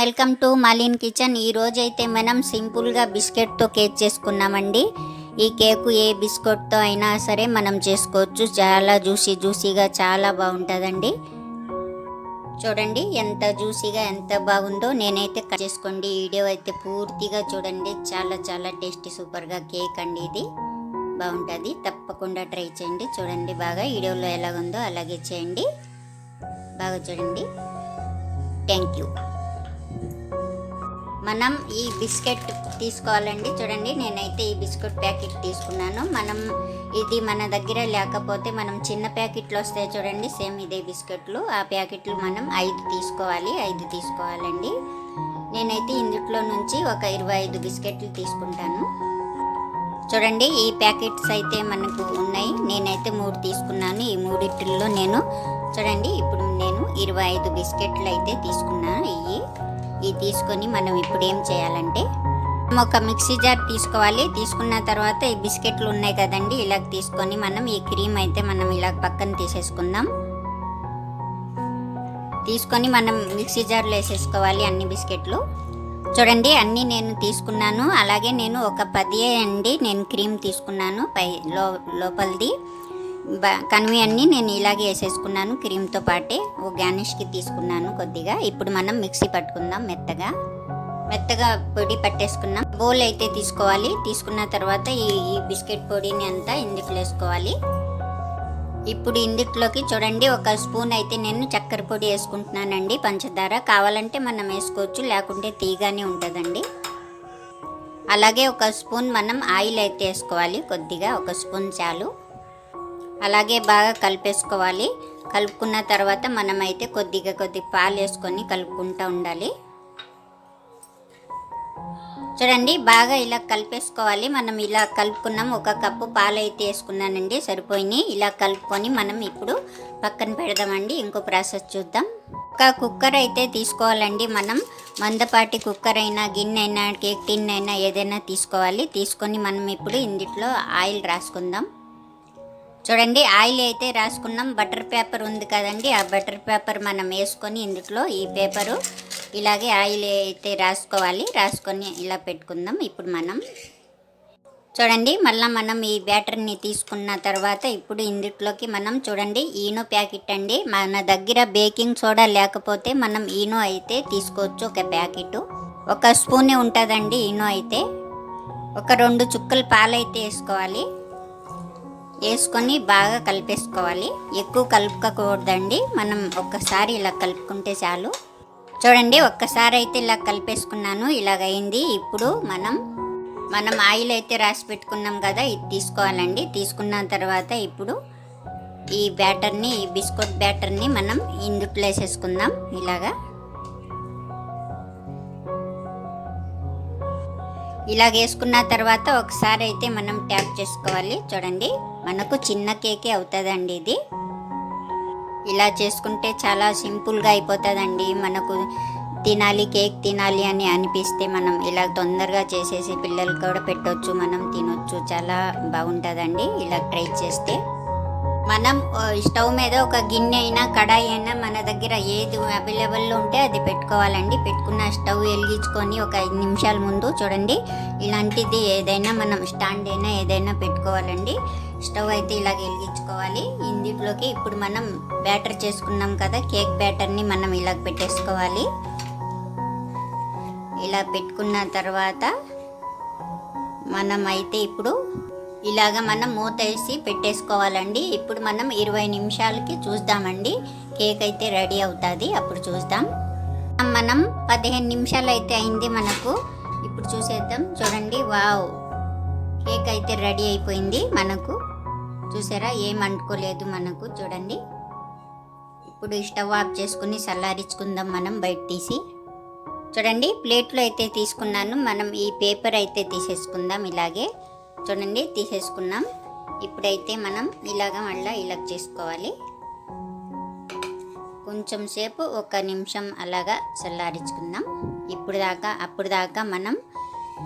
Welcome to మలిన్ kitchen. ఈరోజైతే అయితే మనం సింపుల్గా బిస్కెట్తో కేక్ చేసుకున్నామండి. ఈ కేకు ఏ బిస్కెట్తో అయినా సరే మనం చేసుకోవచ్చు. చాలా జ్యూసీ జ్యూసీగా చాలా బాగుంటుందండి. చూడండి ఎంత జ్యూసీగా ఎంత బాగుందో నేనైతే కట్ చేసుకోండి. వీడియో అయితే పూర్తిగా చూడండి. చాలా చాలా టేస్టీ సూపర్గా కేక్ అండి ఇది. బాగుంటుంది. తప్పకుండా ట్రై చేయండి. చూడండి బాగా వీడియోలో ఎలాగుందో అలాగే చేయండి. బాగా చూడండి. థ్యాంక్ యూ మనం ఈ బిస్కెట్ తీసుకోవాలండి. చూడండి నేనైతే ఈ బిస్కెట్ ప్యాకెట్ తీసుకున్నాను. మనం ఇది మన దగ్గర లేకపోతే మనం చిన్న ప్యాకెట్లు వస్తాయి చూడండి సేమ్ ఇదే బిస్కెట్లు. ఆ ప్యాకెట్లు మనం ఐదు తీసుకోవాలి ఐదు తీసుకోవాలండి. నేనైతే ఇందుట్లో నుంచి ఒక ఇరవై ఐదు బిస్కెట్లు తీసుకుంటాను. చూడండి ఈ ప్యాకెట్స్ అయితే మనకు ఉన్నాయి. నేనైతే మూడు తీసుకున్నాను. ఈ మూడిట్లో నేను చూడండి ఇప్పుడు నేను ఇరవై ఐదు బిస్కెట్లు అయితే తీసుకున్నాను. ఇవి ఇది తీసుకొని మనం ఇప్పుడు ఏం చేయాలంటే మనం ఒక మిక్సీ జార్ తీసుకోవాలి. తీసుకున్న తర్వాత ఈ బిస్కెట్లు ఉన్నాయి కదండి ఇలా తీసుకొని మనం ఈ క్రీమ్ అయితే మనం ఇలా పక్కన తీసేసుకుందాం. తీసుకొని మనం మిక్సీ జార్లో వేసేసుకోవాలి అన్ని బిస్కెట్లు. చూడండి అన్నీ నేను తీసుకున్నాను. అలాగే నేను ఒక పది అండి నేను క్రీమ్ తీసుకున్నాను పై లో లోపలిది. బ- నేను ఇలాగే వేసేసుకున్నాను క్రీమ్తో పాటే ఓ గార్నిష్కి తీసుకున్నాను కొద్దిగా. ఇప్పుడు మనం మిక్సీ పట్టుకుందాం మెత్తగా. మెత్తగా పొడి పట్టేసుకున్నాం. బౌల్ అయితే తీసుకోవాలి. తీసుకున్న తర్వాత ఈ ఈ బిస్కెట్ పొడిని అంతా ఇందులో వేసుకోవాలి. ఇప్పుడు ఇందుట్లోకి చూడండి ఒక స్పూన్ అయితే నేను చక్కెర పొడి వేసుకుంటున్నానండి పంచదార. కావాలంటే మనం వేసుకోవచ్చు లేకుంటే తీగానే ఉంటుందండి. అలాగే ఒక స్పూన్ మనం ఆయిల్ అయితే వేసుకోవాలి కొద్దిగా ఒక స్పూన్ చాలు. అలాగే బాగా కలిపేసుకోవాలి. కలుపుకున్న తర్వాత మనమైతే కొద్దిగా కొద్దిగా కొద్ది పాలు వేసుకొని కలుపుకుంటూ ఉండాలి. చూడండి బాగా ఇలా కలిపేసుకోవాలి. మనం ఇలా కలుపుకున్నాం. ఒక కప్పు పాలు అయితే వేసుకున్నానండి సరిపోయినాయి ఇలా కలుపుకొని మనం ఇప్పుడు పక్కన పెడదామండి. ఇంకో ప్రాసెస్ చూద్దాం. ఒక కుక్కర్ అయితే తీసుకోవాలండి మనం. మందపాటి కుక్కర్ అయినా గిన్నె అయినా కేక్ టిన్ అయినా ఏదైనా తీసుకోవాలి. తీసుకొని మనం ఇప్పుడు ఇందులో ఆయిల్ రాసుకుందాం. చూడండి ఆయిల్ అయితే రాసుకున్నాం. బటర్ పేపర్ ఉంది కదండి ఆ బటర్ పేపర్ మనం వేసుకొని ఇందులో ఈ పేపరు ఇలాగే ఆయిల్ అయితే రాసుకోవాలి. రాసుకొని ఇలా పెట్టుకుందాం. ఇప్పుడు మనం చూడండి మళ్ళీ మనం ఈ బ్యాటర్ని తీసుకున్న తర్వాత ఇప్పుడు ఇందులోకి మనం చూడండి ఈనో ప్యాకెట్ అండి. మన దగ్గర బేకింగ్ సోడా లేకపోతే మనం ఈనో అయితే తీసుకోవచ్చు ఒక ప్యాకెట్. ఒక స్పూనే ఉంటుందండి ఈనో అయితే. ఒక రెండు చుక్కలు పాలైతే వేసుకోవాలి. వేసుకొని బాగా కలిపేసుకోవాలి. ఎక్కువ కలుపుకోకూడదండి. మనం ఒక్కసారి ఇలా కలుపుకుంటే చాలు. చూడండి ఒక్కసారి అయితే ఇలా కలిపేసుకున్నాను. ఇలాగైంది. ఇప్పుడు మనం మనం ఆయిల్ అయితే రాసి పెట్టుకున్నాం కదా ఇది తీసుకోవాలండి. తీసుకున్న తర్వాత ఇప్పుడు ఈ బ్యాటర్ని ఈ బిస్కెట్ బ్యాటర్ని మనం ఇందుట్లో వేసేసుకుందాం. ఇలాగా. ఇలాగ వేసుకున్న తర్వాత ఒకసారి అయితే మనం ట్యాప్ చేసుకోవాలి. చూడండి. మనకు చిన్న కేకే అవుతుందండి ఇది. ఇలా చేసుకుంటే చాలా సింపుల్గా అయిపోతుందండి. మనకు తినాలి కేక్ తినాలి అని అనిపిస్తే మనం ఇలా తొందరగా చేసేసి పిల్లలు కూడా పెట్టొచ్చు మనం తినొచ్చు. చాలా బాగుంటుందండి ఇలా ట్రై చేస్తే. మనం స్టవ్ మీద ఒక గిన్నె అయినా కడాయి అయినా మన దగ్గర ఏది అవైలబుల్లో ఉంటే అది పెట్టుకోవాలండి. పెట్టుకున్న స్టవ్ వెలిగించుకొని ఒక ఐదు నిమిషాల ముందు చూడండి. ఇలాంటిది ఏదైనా మనం స్టాండ్ అయినా ఏదైనా పెట్టుకోవాలండి. స్టవ్ అయితే ఇలాగ వెలిగించుకోవాలి. ఇందులోకి ఇప్పుడు మనం బ్యాటర్ చేసుకున్నాం కదా కేక్ బ్యాటర్ని మనం ఇలా పెట్టేసుకోవాలి. ఇలా పెట్టుకున్న తర్వాత మనం అయితే ఇప్పుడు ఇలాగ మనం మూత వేసి పెట్టేసుకోవాలండి. ఇప్పుడు మనం ఇరవై నిమిషాలకి చూద్దామండి. కేక్ అయితే రెడీ అవుతుంది. అప్పుడు చూద్దాం. మనం పదిహేను నిమిషాలు అయితే అయింది మనకు. ఇప్పుడు చూసేద్దాం. చూడండి వావ్! కేక్ అయితే రెడీ అయిపోయింది మనకు. చూసారా? ఏం అంటుకోలేదు మనకు. చూడండి. ఇప్పుడు స్టవ్ ఆఫ్ చేసుకుని చల్లారించుకుందాం మనం బయట తీసి. చూడండి ప్లేట్లో అయితే తీసుకున్నాను. మనం ఈ పేపర్ అయితే తీసేసుకుందాం ఇలాగే. చూడండి తీసేసుకున్నాం. ఇప్పుడైతే మనం ఇలాగ మళ్ళీ ఇలా చేసుకోవాలి. కొంచెం సేపు ఒక నిమిషం అలాగా చల్లారించుకుందాం ఇప్పుడు దాకా అప్పుడు దాకా మనం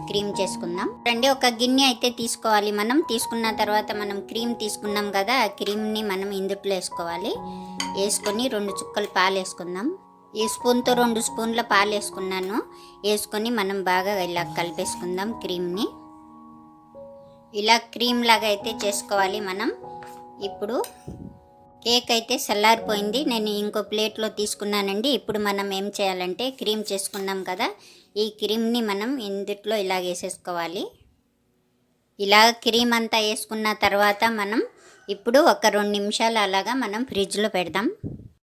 క్రీమ్ చేసుకుందాం. రండి ఒక గిన్నె అయితే తీసుకోవాలి మనం. తీసుకున్న తర్వాత మనం క్రీమ్ తీసుకున్నాం కదా ఆ క్రీమ్ని మనం ఇందుట్లో వేసుకోవాలి. వేసుకొని రెండు చుక్కలు పాలు వేసుకుందాం. ఈ స్పూన్తో రెండు స్పూన్ల పాలు వేసుకున్నాను. వేసుకొని మనం బాగా ఇలా కలిపేసుకుందాం క్రీమ్ని. ఇలా క్రీమ్ లాగా అయితే చేసుకోవాలి మనం. ఇప్పుడు కేక్ అయితే చల్లారిపోయింది. నేను ఇంకో ప్లేట్లో తీసుకున్నానండి. ఇప్పుడు మనం ఏం చేయాలంటే క్రీమ్ చేసుకున్నాం కదా. ఈ క్రీమ్ని మనం ఇందుట్లో ఇలా వేసేసుకోవాలి. ఇలా క్రీమ్ అంతా వేసుకున్న తర్వాత మనం ఇప్పుడు ఒక రెండు నిమిషాలు అలాగా మనం ఫ్రిడ్జ్లో పెడదాం.